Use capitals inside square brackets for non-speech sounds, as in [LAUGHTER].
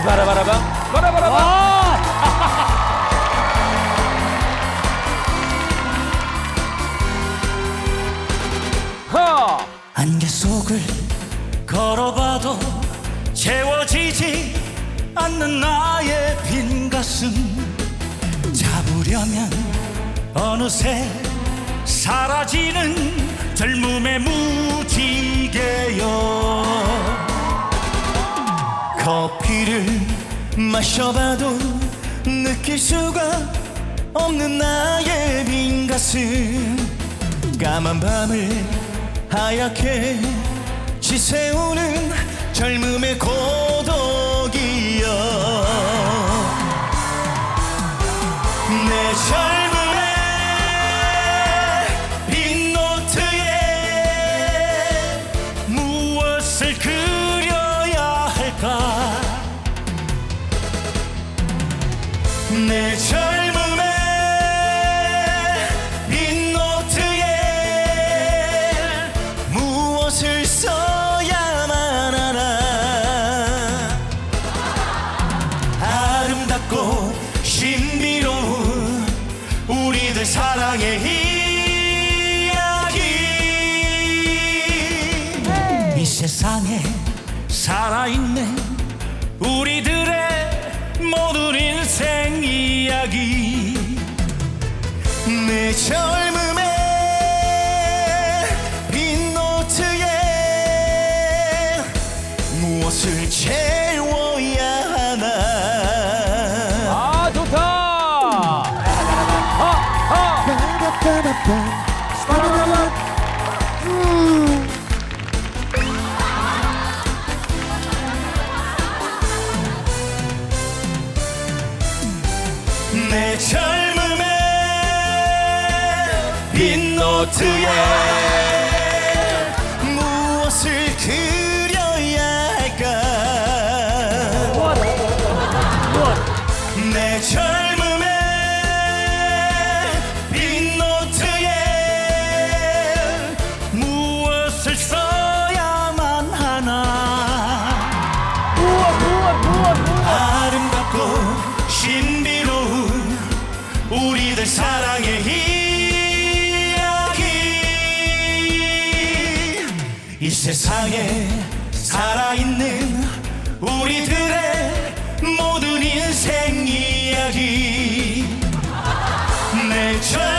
바라바라방 바라바라방 [LAUGHS] 안개 속을 걸어봐도 채워지지 않는 나의 빈 가슴. 잡으려면 어느새 사라지는 젊음의 무지개 마셔봐도 느낄 수가 없는 나의 빈 가슴. 까만 밤을 하얗게 지새우는 젊음의 고 세상에 살아있는 우리들의 모든 인생 이야기. 내 젊음의 빈 노트에 무엇을 채워야 하나? 아 좋다! 하하 내 젊음의 빈 노트에 무엇을 그려야 할까? 내 젊음의 세상에 살아있는 우리들의 모든 인생 이야기. 내젊